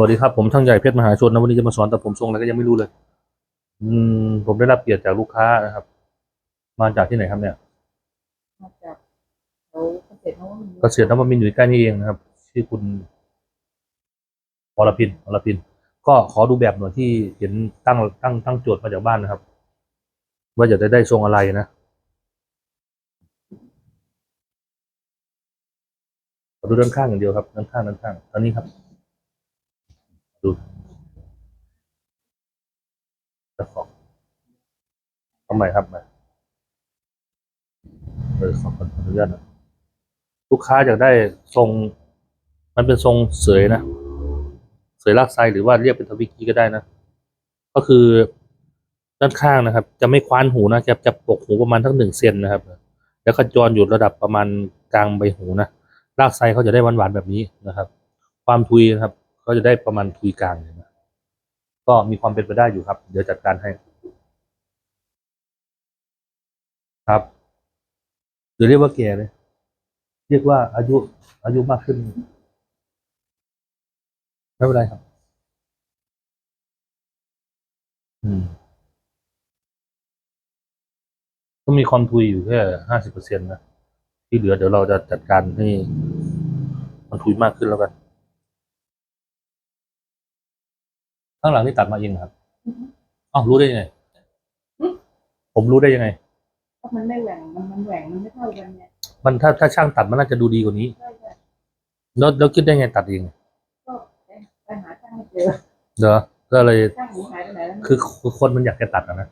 วัสดีครับผมช่างใหญ่เพชรมหาชนนะวันนี้จะมาสอนแต่ผมทรงอะไรก็ยังไม่รู้เลย อืม ผมได้รับเกียรติจากลูกค้านะครับ มาจากที่ไหนครับเนี่ยมาจากเขาเกษตรนวมินทร์เกษตรนวมินทร์อยู่ใกล้นี่เองนะครับ ชื่อคุณอรพินอรพิน ก็ขอดูแบบหน่อยที่เห็นตั้งตั้งตั้งโจทย์มาจากบ้านนะครับ ว่าจะได้ได้ทรงอะไรนะขอดูด้านข้างอย่างเดียวครับด้านข้างด้านข้างอันนี้ครับ ดูจะขอทำไมครับมาเออขอขออนุญาตนะลูกค้าอยากได้ทรง มันเป็นทรงเสยนะ เสยลากไซหรือว่าเรียกเป็นทวิกี้ก็ได้นะ ก็คือด้านข้างนะครับ จะไม่คว้านหูนะจะจะปกหูประมาณทั้งหนึ่งเซนนะครับ แล้วก็จรอยู่ระดับประมาณกลางใบหูนะรากไซเขาจะได้หวานๆแบบนี้นะครับ ความทุยนะครับ เขาจะได้ประมาณทุยกลางเลยนะก็มีความเป็นไปได้อยู่ครับ เดี๋ยวจัดการให้ ครับหรือเรียกว่าแก่เลย เรียกว่าอายุ อายุมากขึ้นไม่เป็นไรครับ อืมก็มีความทุยอยู่แค่ห้าสิบเปอร์เซ็นต์นะ ที่เหลือเดี๋ยวเราจะจัดการให้มันทุยมากขึ้นแล้วกัน ข้างหลังนี่ตัดมาเองเหรอครับอ้าวรู้ได้ยังไง ผมรู้ได้ยังไงเพราะมันไม่แหว่งมันมันแหว่งมันไม่เท่ากันเนี่ยมันถ้าถ้าช่างตัดมันน่าจะดูดีกว่านี้ใช่ใช่แล้วแล้วคิดได้ไงตัดเองก็ไปไปหาช่างให้เจอเหรอก็เลยช่างหนูหายไปไหนแล้วคือคือคนมันอยากจะตัดอะนะ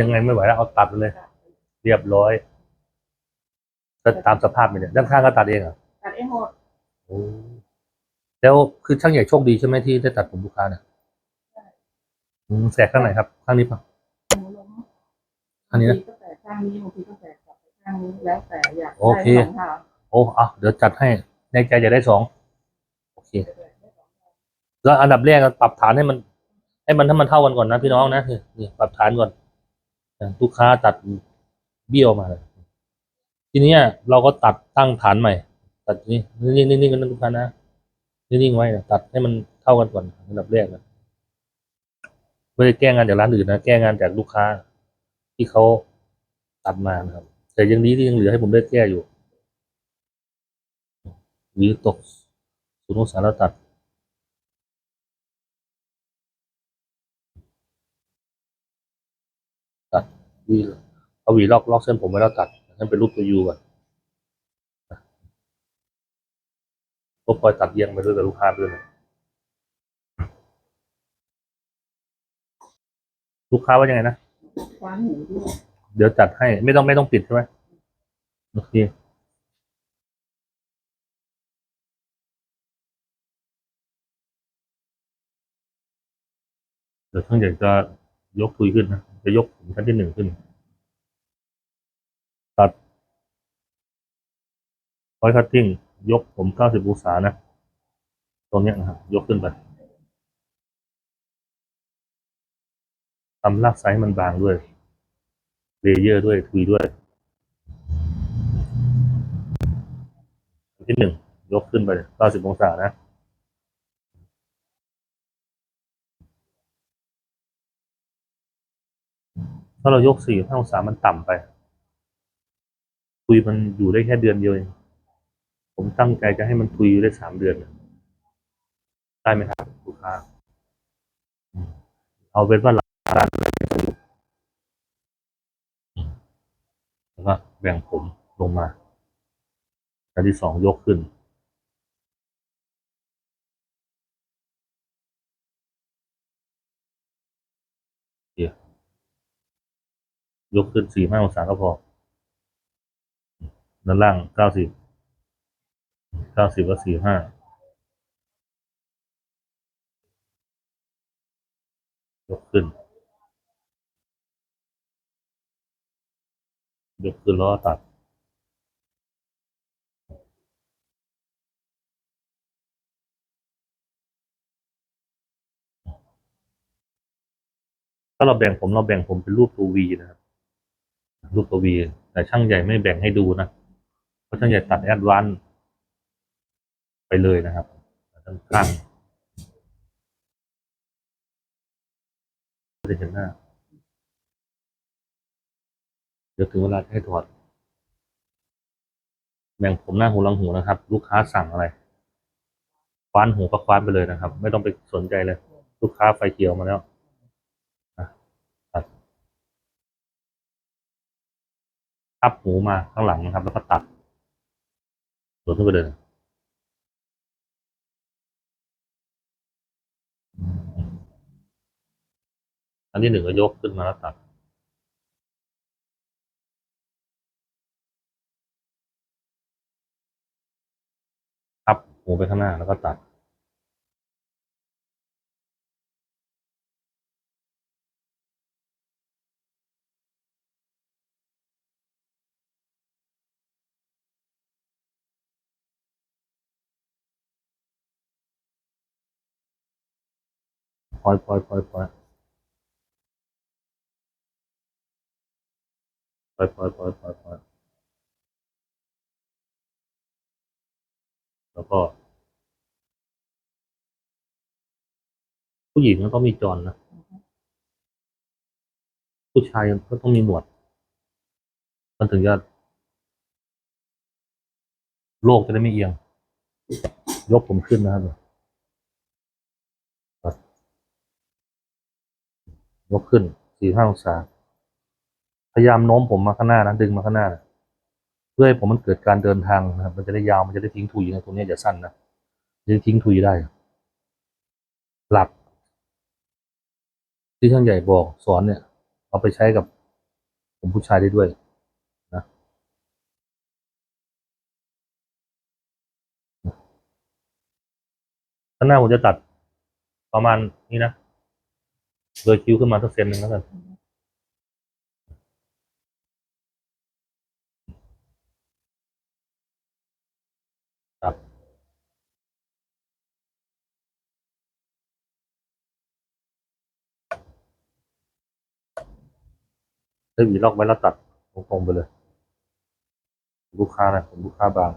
ยังไงไม่ไหวแล้วเอาตัดไปเลย เรียบร้อยก็ตามสภาพมันเนี่ยด้านข้างก็ตัดเองเหรอตัดเองหมดโอ้แล้วคือช่างใหญ่โชคดีใช่ไหมที่ได้ตัดผมลูกค้าเนี่ยอืม แสกข้างไหนครับ ข้างนี้ปะหนูล้มข้างนี้บานะงทีก็แตกข้างนี้บางทีก็แตกกลับไปข้างนี้แล้วแต่อยากโอเคได้สองทางโอ้เอาเดี๋ยวจัดให้ในใจจะได้สองโอเค แล้วอันดับแรกก็ปรับฐานให้มัน ให้มันถ้ามันเท่ากันก่อนนะพี่น้องนะนี่ปรับฐานก่อนลูกค้าตัดเบี้ยวมาเลยทีเนี้ยเราก็ตัดตั้งฐานใหม่ ตัดนี่นิ่งๆนิ่งๆกันนะลูกค้านะนิ่งๆไว้นะตัดให้มันเท่ากันก่อนอันดับแรกนะ ไม่ได้แก้งานจากร้านอื่นนะ แก้งานจากลูกค้า ที่เขาตัดมานะครับ แต่ยังนี้ที่ยังเหลือให้ผมได้แก้อยู่หรือตกศูนย์องศาแล้วตัดวีเอาวีลอกล็อกเส้นผมไว้แล้วตัดให้เป็นรูปตัวยูก่อนก็คอยตัดเอียงไปด้วยกับลูกค้าด้วยนะ ลูกค้าว่ายังไงนะคว้านหูด้วยเดี๋ยวจัดให้ ไม่ต้องไม่ต้องปิดใช่ไหมโอเคเดี๋ยวช่างใหญ่จะยกคุยขึ้นนะ จะยกผมชั้นที่หนึ่งขึ้น ตัดคอยคัตติ้ง ยกผมเก้าสิบองศานะ ตรงเนี้ยนะครับ ยกขึ้นไป ทำลากไซส์ให้มันบางด้วย เลเยอร์ด้วยทุยด้วย อันที่หนึ่งยกขึ้นไปเก้าสิบองศานะถ้าเรายกสี่ห้าองศามันต่ำไปทุยมันอยู่ได้แค่เดือนเดียวเองผมตั้งใจจะให้มันทุยอยู่ได้สามเดือนได้ไหมครับลูกค้าเอาเป็นว่า หลักการเลยแล้วก็แบ่งผมลงมาอันที่สองยกขึ้น ยกขึ้นสี่ห้าองศาก็พอด้านล่างเก้าสิบเก้าสิบก็สี่ห้ายกขึ้น ยกคือล้อตัด ถ้าเราแบ่งผมเราแบ่งผมเป็นรูปตัววีนะครับ รูปตัววีแต่ช่างใหญ่ไม่แบ่งให้ดูนะ เพราะช่างใหญ่ตัดแอดวานไปเลยนะครับทั้งข้างจะเห็นหน้า ดี๋ยวถึงเวลาจะให้ถอดแบ่งผมหน้าหูหลังหูนะครับ ลูกค้าสั่งอะไรคว้านหูก็คว้านไปเลยนะครับ ไม่ต้องไปสนใจเลย ลูกค้าไฟเขียวมาแล้วตัดทับหูมาข้างหลังนะครับ แล้วก็ตัดสวนขึ้นไปเลยอันที่หนึ่งก็ยกขึ้นมาแล้วตัด มูไปข้างหน้าแล้วก็ตัดพอยพอยพอยพอยพอยพอยพอยพอยพอยแล้วก็ ผู้หญิงก็ต้องมีจรนะ ผู้ชายก็ต้องมีหนวด มันถึงจะโลกจะได้ไม่เอียง ยกผมขึ้นนะครับยกขึ้นสี่ห้าองศา พยายามโน้มผมมาข้างหน้านะดึงมาข้างหน้านะเพื่อให้ผมมันเกิดการเดินทางนะครับ มันจะได้ยาว มันจะได้ทิ้งถุยนะตรงนี้อย่าสั้นนะจะได้ทิ้งถุยได้ หลัก ที่ช่างใหญ่บอกสอนเนี่ย เอาไปใช้กับผมผู้ชายได้ด้วยนะข้างหน้าผมจะตัดประมาณนี้นะ เลยคิ้วขึ้นมาสักเซนหนึ่งแล้วกัน เลือกอีล็อกไว้แล้วตัดตรงๆไปเลย ลูกค้านะผมลูกค้าบาง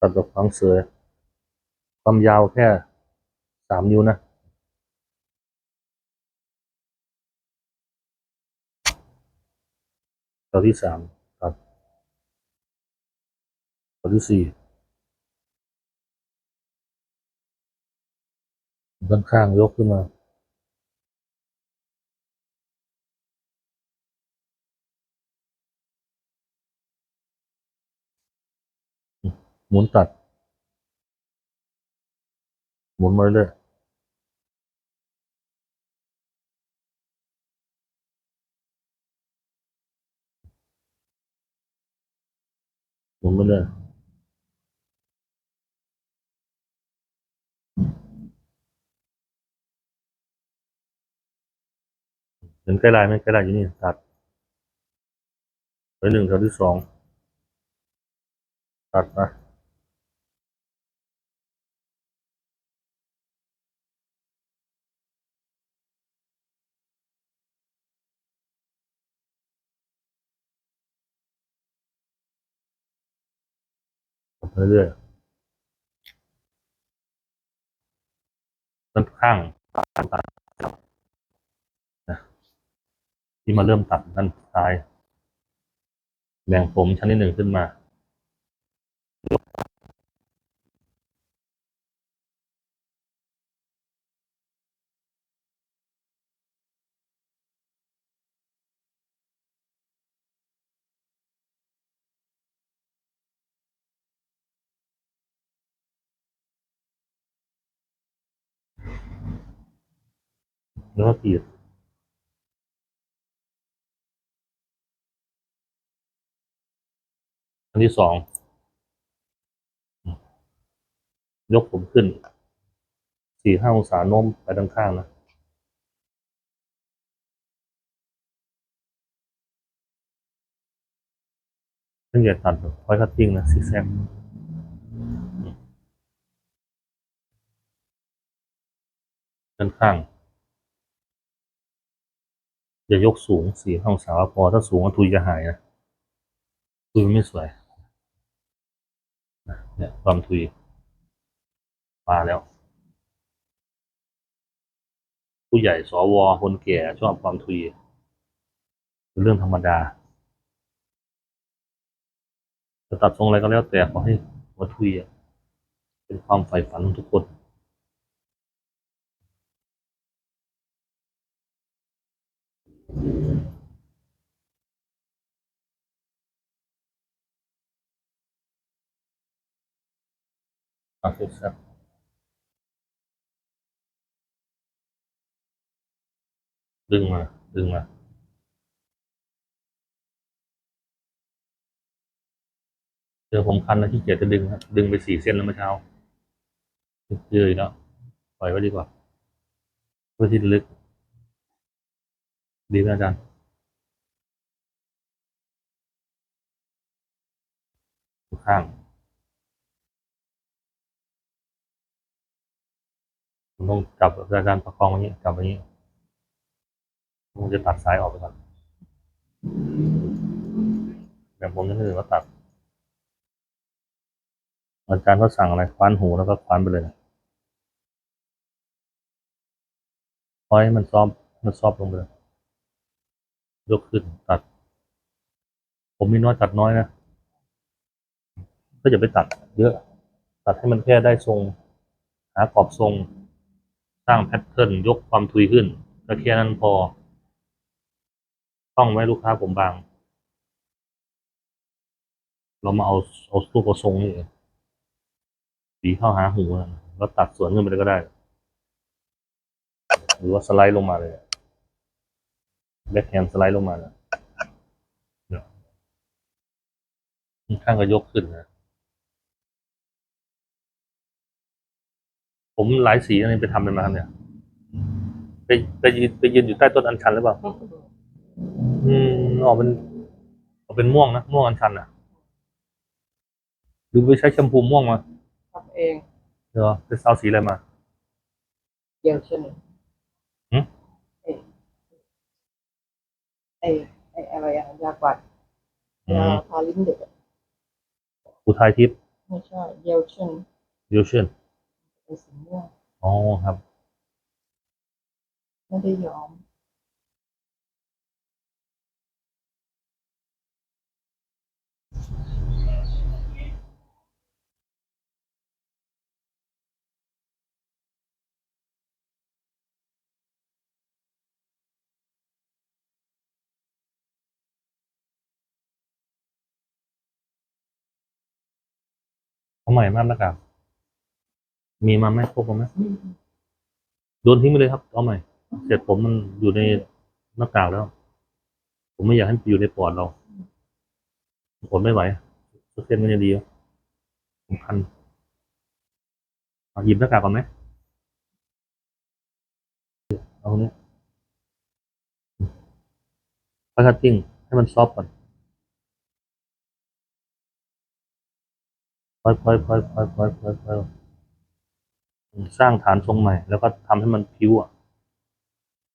ตัดดอกฟางเสือความยาวแค่ สามนิ้วนะ ตัวที่สามตัดตัวที่สี่ด้านข้างยกขึ้นมาหมุนตัดหมุนมาเรื่อย Bunları đến cái này mới cái này như này thật với đường thứ sáu thật à เรื่อยๆค่นข้างตัดที่มาเริ่มตัดด้านซ้ายแบ่งผมชั้นที่หนึ่งขึ้นมา напір อันที่สอง ยกผมขึ้นสี่ห้าองศาโน้มไปด้านข้างนะขึ้นใหญ่ตัดพอยคัตติ้งนะซิกแซกด้านข้าง อย่ายกสูงสี่องศาพอถ้าสูงก็ทุยจะหายนะทุยมันไม่สวยเนี่ยความทุยมาแล้ว ผู้ใหญ่สวคนแก่ชอบความทุยเป็นเรื่องธรรมดาจะตัดทรงอะไรก็แล้วแต่ขอให้หัวทุยเป็นความใฝ่ฝันของทุกคน อะเสร็จแล้วดึงมาดึงมาเจอผมคันแล้วที่เกียจจะดึงครับดึงไปสี่เส้นแล้วเมื่อเช้าเยออีกแล้วปล่อยไว้ดีกว่าเพื่อที่ลึก ดีไหมอาจารย์ข้าง ผมต้องจับอาจารย์ประคองอย่างนี้จับอย่างนี้ผมจะตัดสายออกไปก่อนแบบผมจะนึกว่าตัด อาจารย์ก็สั่งอะไรคว้านหูแล้วก็คว้านไปเลยนะพอให้มันซอฟมันซอฟลงไปเลยยกขึ้นตัด ผมมีน้อยตัดน้อยนะก็อย่าไปตัดเยอะ ตัดให้มันแค่ได้ทรง หากรอบทรง ร้างแพทเทิร์นยกความทุยขึ้นก็แค่นั้นพอ ต้องไว้ลูกค้าผมบาง เรามาเอาเอาลูกเอาทรงนี่สีเข้าหาหูแล้วตัดสวนขึ้นไปเลยก็ได้ หรือว่าสไลด์ลงมาเลยแบ็คแฮนสไลด์ลงมาเนี่ยข้างก็ยกขึ้นนะ ผมหลายสีอะไรไปทำเป็นมาครับเนี่ย ไปไปยืนไปยืนอยู่ใต้ต้นอัญชันหรือเปล่า อืมออกเป็นออกเป็นม่วงนะม่วงอัญชันอะหรือไปใช้แชมพูม่วงมาทำเองเดี๋ยวไปเอาสีอะไรมาเยี่ยวเช่นหึเอ้ไอ้ไอ้อะไรอะยากวัดอืยามทาลิ้นเด็กอะอุทัยทิพย์ไม่ใช่เยี่ยวเช่นยูเชน เป็นสีม่วงอ๋อครับ ไม่ได้ย้อมเอาใหม่มากหน้ากาก มีมาไหมพกมาไหมโดนทิ้งไปเลยครับ เอาใหม่เสร็จผมมันอยู่ในหน้ากากแล้ว ผมไม่อยากให้มันอยู่ในปอดเราผลไม่ไหวเส้นมันจะดีวะผมคันเอาหยิบหน้ากากก่อนไหมเอาเนี้ยพักติ้งให้มันซอฟก่อนค่อยค่อยค่อยค่อยค่อยค่อยค่อย สร้างฐานทรงใหม่ แล้วก็ทำให้มันพิ้วอะ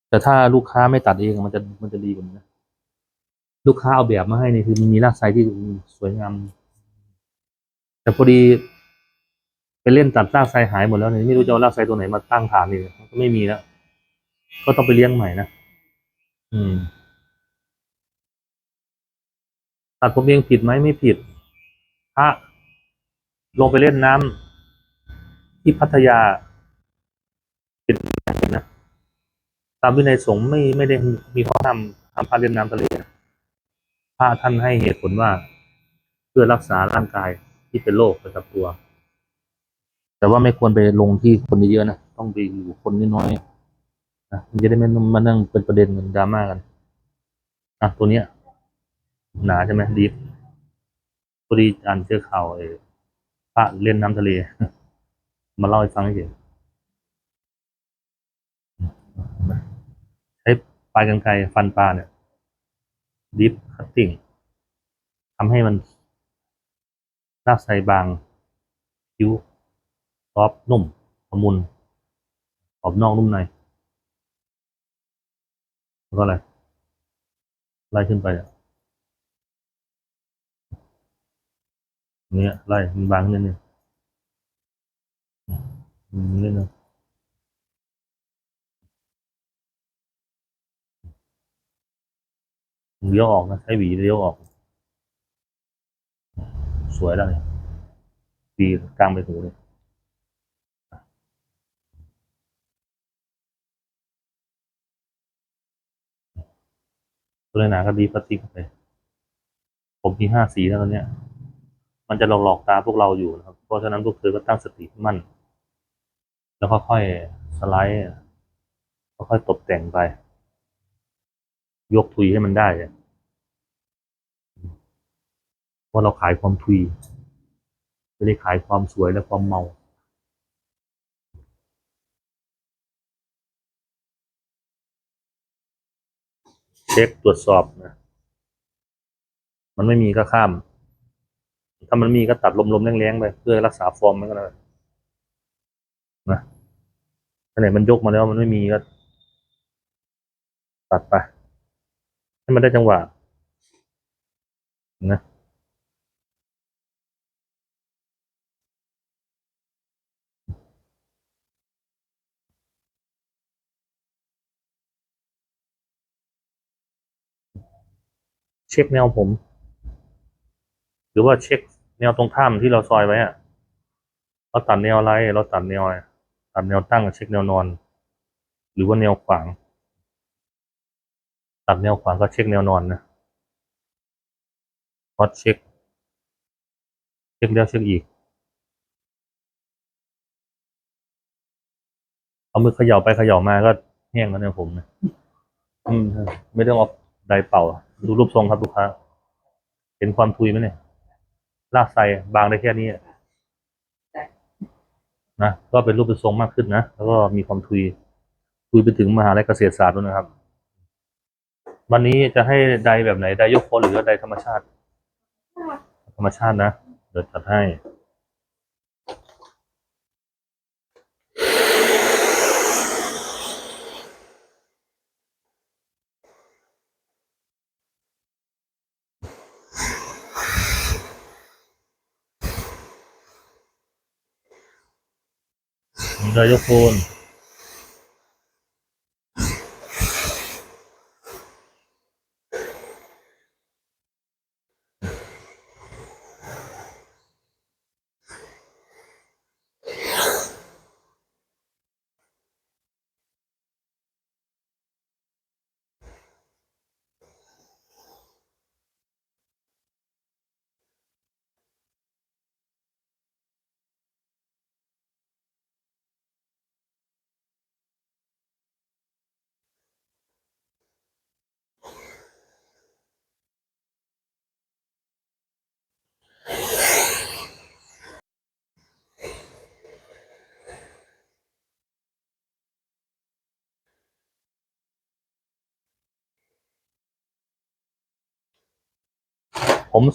แต่ถ้าลูกค้าไม่ตัดเองมันจะมันจะดีกว่านี้นะลูกค้าเอาแบบมาให้นี่คือมีรากไซที่สวยงาม แต่พอดีไปเล่นตัดรากไซหายหมดแล้วเนี่ยไม่รู้จะเอารากไซตัวไหนมาตั้งฐานนี่ก็ไม่มีแล้ว ก็ต้องไปเลี้ยงใหม่นะอืมตัดผมเองผิดไหมไม่ผิดถ้าลงไปเล่นน้ำ ที่พัทยาเป็นนะตามวินัยสงฆ์ไม่ไม่ได้มีข้อห้ามห้ามพาเล่นน้ำทะเลนะพระท่านให้เหตุผลว่า เพื่อรักษาร่างกายที่เป็นโรคประจำตัว แต่ว่าไม่ควรไปลงที่คนเยอะๆนะต้องไปอยู่คนน้อยๆนะมันจะได้ไม่ต้องมานั่งเป็นประเด็นเหมือนดราม่ากันอะตัวเนี้ย หนาใช่ไหมดีฟพอดีอ่านเจอข่าวเออพระเล่นน้ำทะเล มาเล่าให้ฟังเฉยใช้ปลายกรรไกรฟันปลาเนี่ยดิฟคัตติ้งทำให้มันรากไซบางคิ้วซอฟต์นุ่มละมุนขอบนอกนุ่มในแล้วก็อะไรไล่ขึ้นไปอะเนี่ยไล่มันบางนิดนึง นิดนึงเลี้ยวออกนะใช้หวีเลี้ยวออก สวยแล้วเนี่ยดีกลางไปหูเลยตัวหนาก็ดีพลาสติกเข้าไป ผมมีห้าสีแล้วตอนเนี้ย มันจะหลอกหลอกตาพวกเราอยู่นะครับ เพราะฉะนั้นพวกเธอก็ตั้งสติให้มั่น แล้วค่อยๆสไลด์ค่อยๆตกแต่งไป ยกทุยให้มันได้เพราะเราขายความทุยไม่ได้ขายความสวยและความเมาเช็คตรวจสอบนะ มันไม่มีก็ข้าม ถ้ามันมีก็ตัดลมๆแรงๆไป เพื่อรักษาฟอร์มมันก็แล้ว นะถ้าไหนมันยกมาแล้วมันไม่มีก็ ตัดไป ให้มันได้จังหวะนะเช็คแนวผม หรือว่าเช็คแนวตรงข้ามที่เราซอยไว้อะเราตัดแนวอะไร เราตัดแนวอะไร ตัดแนวตั้งเช็คแนวนอน หรือว่าแนวขวางตัดแนวขวางก็เช็คแนวนอนนะพอเช็ค เช็คแล้วเช็คอีก เอามือเขย่าไปเขย่ามาก็แห้งแล้วเนี่ยผมนะอืมไม่ต้องเอาไดเป่า ดูรูปทรงครับลูกค้า เห็นความทุยไหมเนี่ย ลากใส่บางได้แค่นี้ นะก็เป็นรูปเป็นทรงมากขึ้นนะแล้วก็มีความทุยทุยไปถึงมหาลัยเกษตรศาสตร์ด้วยนะครับ วันนี้จะให้ไดแบบไหนไดยกโคหรือไดธรรมชาติ ธรรมชาตินะเดี๋ยวจัดให้ ไดยกโคน ผม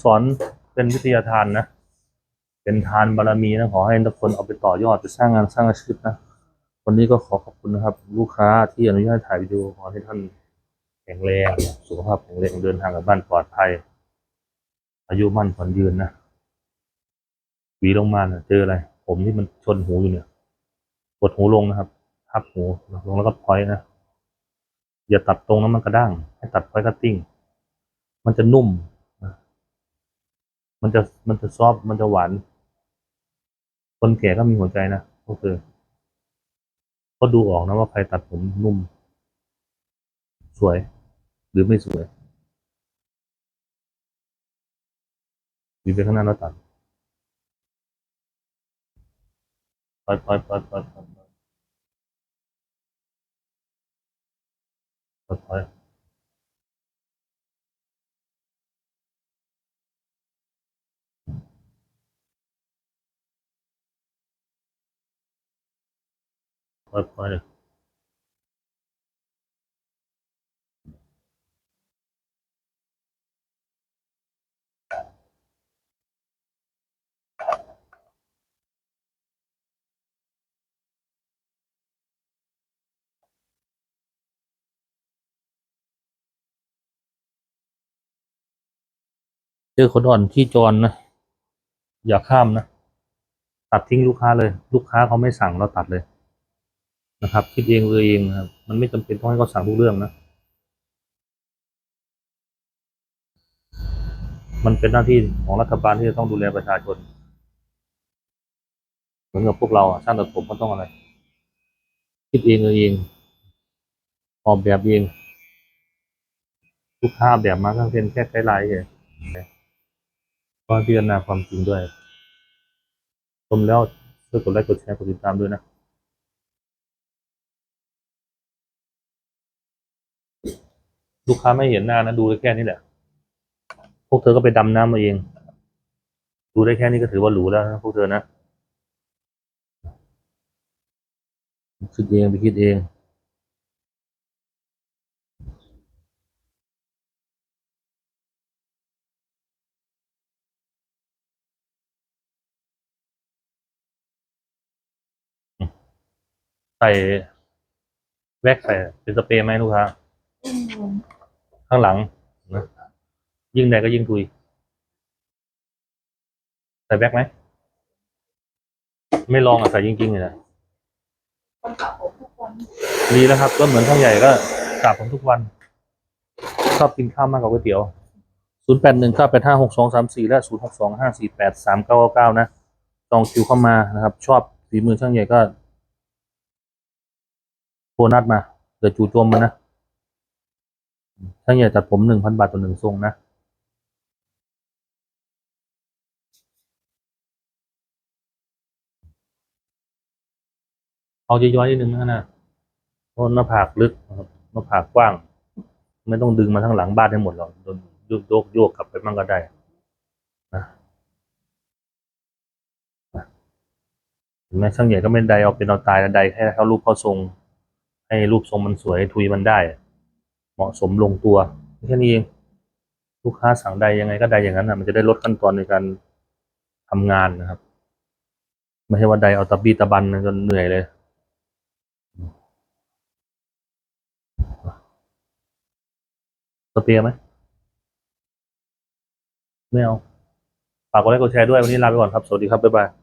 สอนเป็นวิทยาทานนะ เป็นทานบารมีนะ ขอให้ทุกคนเอาไปต่อยอดไปสร้างงานสร้างอาชีพนะ วันนี้ก็ขอขอบคุณนะครับ ลูกค้าที่อนุญาตถ่ายวิดีโอขอให้ท่านแข็งแรง สุขภาพแข็งแรงเดินทางกลับบ้านปลอดภัย อายุมั่นขวัญยืนนะ วีลงมาเนี่ยเจออะไร ผมที่มันชนหูอยู่เนี่ย กดหูลงนะครับ ทับหูลงแล้วก็พอยนะ อย่าตัดตรงนั้นมันกระด้าง ให้ตัดพอยต์คัตติ้ง มันจะนุ่ม มันจะมันจะซอฟมันจะหวาน คนแก่ก็มีหัวใจนะก็คือก็ดูออกนะว่าใครตัดผมนุ่ม สวย หรือไม่สวยหรือไปข้างหน้าแล้วตัด Pipe, pipe, pipe, pipe, pipe, pipe. Pipe, pipe. Pipe, pipe. เจอคนอ่อนที่จรนะ อย่าข้ามนะ ตัดทิ้งลูกค้าเลย ลูกค้าเขาไม่สั่งเราตัดเลยนะครับ คิดเองเลยเองนะครับ มันไม่จำเป็นต้องให้เขาสั่งทุกเรื่องนะ มันเป็นหน้าที่ของรัฐบาลที่จะต้องดูแลประชาชน เหมือนกับพวกเราอะช่างตัดผมก็ต้องอะไร คิดเองเลยเอง ออกแบบเอง ลูกค้าแบบมาก็เป็นแค่ไกด์ไลน์เอง ก็พิจารณาความจริงด้วยชมแล้วช่วยกดไลค์กดแชร์กดติดตามด้วยนะลูกค้าไม่เห็นหน้านะดูได้แค่นี้แหละ พวกเธอก็ไปดำน้ำมาเอง ดูได้แค่นี้ก็ถือว่าหรูแล้วนะพวกเธอนะคิดเองไปคิดเอง ใส่แว็กใส่เป็นสเปรย์ไหมลูกค้าข้างหลังนะยิ่งใดก็ยิ่งทุย ใส่แบ็กไหม ไม่ลองอะใส่จริงๆเลยนะคนสระผมทุกคนดีแล้วครับ ก็เหมือนช่างใหญ่ก็กราบผมทุกวันชอบกินข้าวมากกว่าก๋วยเตี๋ยวศูนย์แปดหนึ่งเก้าแปดห้าหกสองสามสี่และศูนย์หกสองห้าสี่แปดสามเก้าเก้านะจองคิวเข้ามานะครับ ชอบฝีมือช่างใหญ่ก็ นัดมาเดี๋ยวจู่โจมมานะช่างใหญ่ตัดผมหนึ่งพันบาทต่อหนึ่งทรงนะเอาย้อยๆนิดนึงนะนะเพราะหน้าผากลึกนะครับหน้าผากกว้าง ไม่ต้องดึงมาทั้งหลังบ้านให้หมดหรอกโดนโยกโยกโยกกลับไปมั่งก็ได้นะเห็นไหมช่างใหญ่ก็ไม่ได้เอาเป็นเอาตายนะใดแค่เขารูปเขาทรง ให้รูปทรงมันสวยทุยมันได้ เหมาะสมลงตัวแค่นี้เองลูกค้าสั่งใดยังไงก็ได้อย่างนั้นนะมันจะได้ลดขั้นตอนในการทำงานนะครับ ไม่ใช่ว่าใดเอาตะบีตะบันจนเหนื่อยเลยสเปียร์ไหมไม่เอาฝากกดไลค์กดแชร์ด้วยวันนี้ลาไปก่อนครับ สวัสดีครับ บ๊ายบาย